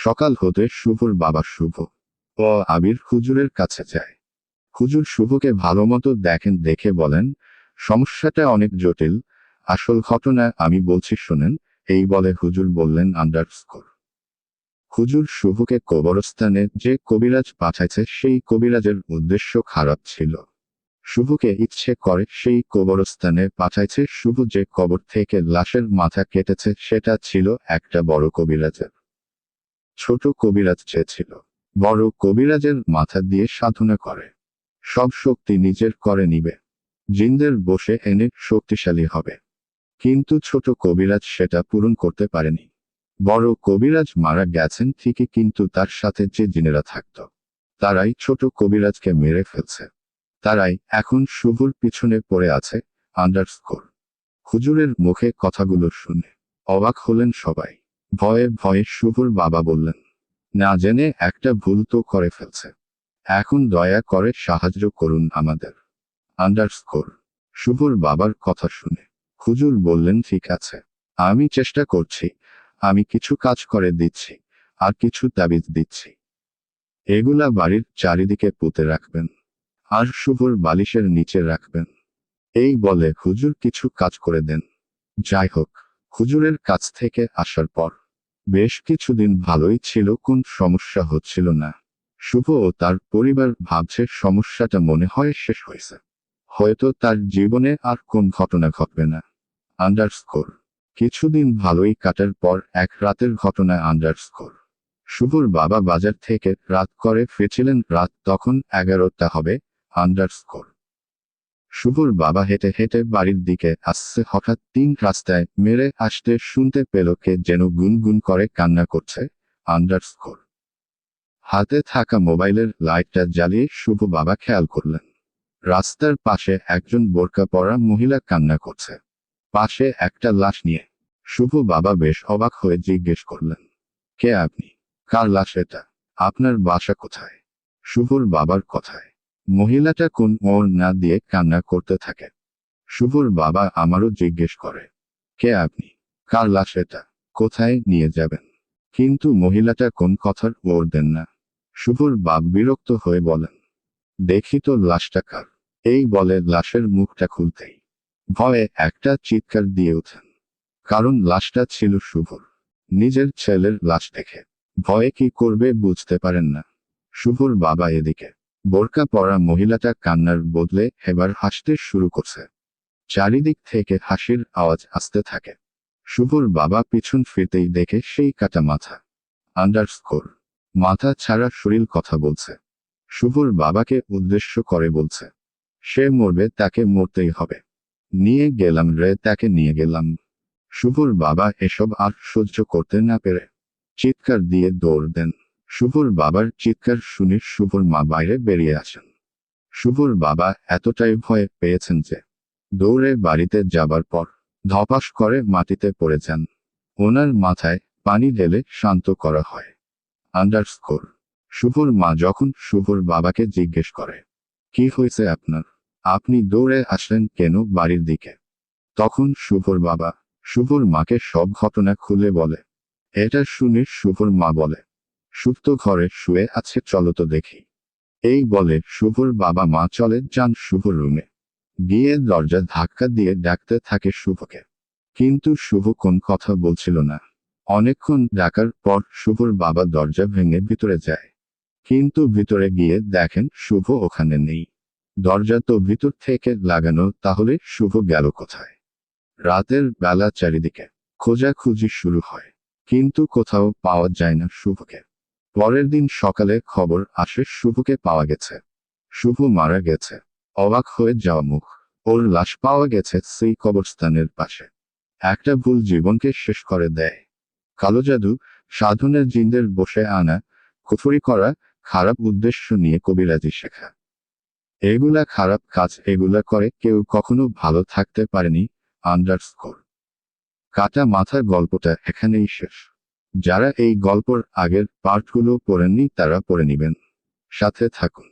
সকাল হতে শুভর বাবা শুভ। ও আবির হুজুরের কাছে যায়। হুজুর শুভকে ভালো মতো দেখেন, দেখে বলেন, সমস্যাটা অনেক জটিল। আসল ঘটনা আমি বলছি, শোনেন। এই বলে হুজুর বললেন, আন্ডারস্কোর। হুজুর শুভকে কবরস্থানে যে কবিরাজ পাঠাইছে, সেই কবিরাজের উদ্দেশ্য খারাপ ছিল। শুভকে ইচ্ছে করে সেই কবরস্থানে পাঠাইছে। শুভ যে কবর থেকে লাশের মাথা কেটেছে, সেটা ছিল একটা বড় কবিরাজের। ছোট কবিরাজ চেয়েছিল। বড় কবিরাজের মাথা দিয়ে সাধনা করে। সব শক্তি নিজের করে নিবে। জিনদের বসে এনে শক্তিশালী হবে। কিন্তু ছোট কবিরাজ সেটা পূরণ করতে পারেনি। বড় কবিরাজ মারা গেছেন ঠিকই কিন্তু তার সাথে যে জিনেরা থাকত, তারাই ছোট কবিরাজকে মেরে ফেলছে। তারাই এখন শুভর পিছনে পড়ে আছে আন্ডারস্কোর হুজুরের মুখে কথাগুলো শুনে অবাক হলেন সবাই। ভয়ে ভয়ে শুভর বাবা বললেন, না জেনে একটা ভুল তো করে ফেলছে। এখন দয়া করে সাহায্য করুন আমাদের। আন্ডারস্কোর, শুভর বাবার কথা শুনে হুজুর বললেন, ঠিক আছে, আমি চেষ্টা করছি, আমি কিছু কাজ করে দিচ্ছি, আর কিছু তাবিজ দিচ্ছি। এগুলা বাড়ির চারিদিকে পুঁতে রাখবেন, আর শুভর বালিশের নিচে রাখবেন। এই বলে হুজুর কিছু কাজ করে দেন। যাই হোক, হুজুরের কাছ থেকে আসার পর বেশ কিছুদিন ভালোই ছিল, কোন সমস্যা হচ্ছিল না। শুভ ও তার পরিবার ভাবছে সমস্যাটা মনে হয় শেষ হয়েছে। হয়তো তার জীবনে আর কোন ঘটনা ঘটবে না। আন্ডারস্কোর। কিছুদিন ভালোই কাটার পর এক রাতের ঘটনা আন্ডারস্কোর। শুভর বাবা বাজার থেকে রাত করে ফিরছিলেন, রাত তখন এগারোটা হবে, আন্ডারস্কোর। শুভর বাবা হেঁটে হেঁটে বাড়ির দিকে আসছে। হঠাৎ তিন রাস্তায় মেরে আসতে শুনতে পেল কে যেন গুনগুন করে কান্না করছে। আন্ডারস্কোর হাতে থাকা মোবাইলের লাইটটা জ্বালিয়ে শুভ বাবা খেয়াল করলেন। রাস্তার পাশে একজন বোরকা পরা মহিলা কান্না করছে। পাশে একটা লাশ নিয়ে। শুভ বাবা বেশ অবাক হয়ে জিজ্ঞেস করলেন, কে আপনি? কার লাশ এটা? আপনার বাসা কোথায়? শুভর বাবার কথায়। মহিলাটা কোন ওর না দিয়ে কান্না করতে থাকে? শুভর বাবা আমারও জিজ্ঞেস করে, কে আপনি? কার লাশ এটা? কোথায় নিয়ে যাবেন? কিন্তু মহিলাটা কোন কথার ওর দেন না। শুভর বাপ বিরক্ত হয়ে বলেন, দেখি তো লাশটা কার? এই বলে লাশের মুখটা খুলতেই ভয়ে একটা চিৎকার দিয়ে ওঠেন। কারণ লাশটা ছিল শুভর। নিজের ছেলের লাশ দেখে ভয়ে কি করবে বুঝতে পারেন না। শুভর বাবা এদিকে বোরকা পরা মহিলাটা কান্নার বদলে এবার হাসতে শুরু করছে। চারিদিক থেকে হাসির আওয়াজ আসতে থাকে। শুভর বাবা পিছন ফিরতেই দেখে সেই কাটা মাথা। আন্ডারস্কোর। মাথা ছাড়া শরীর কথা বলছে। শুভর বাবাকে উদ্দেশ্য করে বলছে, সে মরবে, তাকে মরতেই হবে। নিয়ে গেলাম রে, তাকে নিয়ে গেলাম। শুভর বাবা এসব আর সহ্য করতে না পেরে চিৎকার দিয়ে দৌড় দেন। শুভর বাবার চিৎকার শুনে শুভর মা বাইরে বেরিয়ে আসেন। শুভর বাবা এতটাই ভয় পেয়েছেন যে, দৌড়ে বাড়িতে যাবার পর ধপাস করে মাটিতে পড়ে যান ওনার মাথায় পানি ঢেলে শান্ত করা হয়। আন্ডারস্কোর। শুভর মা যখন শুভর বাবাকে জিজ্ঞেস করে, কি হয়েছে আপনার? আপনি দৌড়ে আসলেন কেন বাড়ির দিকে? তখন শুভর বাবা শুভর মাকে সব ঘটনা খুলে বলে। এটা শুনে শুভর মা বলে সুপ্ত ঘরে শুয়ে আছে, চলো তো দেখি। এই বলে শুভর বাবা মা চলে যান শুভর রুমে। গিয়ে দরজা ধাক্কা দিয়ে ডাকতে থাকে শুভকে। কিন্তু শুভ কোন কথা বলছিল না। অনেকক্ষণ ডাকার পর শুভর বাবা দরজা ভেঙে ভিতরে যায়। কিন্তু ভিতরে গিয়ে দেখেন শুভ ওখানে নেই। দরজা তো ভিতর থেকে লাগানো, তাহলে শুভ গেল কোথায়? রাতের বেলা চারিদিকে খোঁজাখুঁজি শুরু হয়। কিন্তু কোথাও পাওয়া যায় না শুভকে। পরের দিন সকালে খবর আসে শুভকে পাওয়া গেছে। শুভ মারা গেছে। অবাক হয়ে যাওয়া মুখ। ওর লাশ পাওয়া গেছে সেই কবরস্থানের পাশে। একটা ভুল জীবনকে শেষ করে দেয়। কালো জাদু, সাধনের জিনদের বসে আনা, কুফরি করা, খারাপ উদ্দেশ্য নিয়ে কবিরাজি শেখা। এগুলা খারাপ কাজ, এগুলা করে কেউ কখনো ভালো থাকতে পারেনি, আন্ডারস্কোর। কাটা মাথার গল্পটা এখানেই শেষ। যারা এই গল্পর আগের পার্টগুলো পড়েননি তারা পড়ে নিবেন। সাথে থাকুন।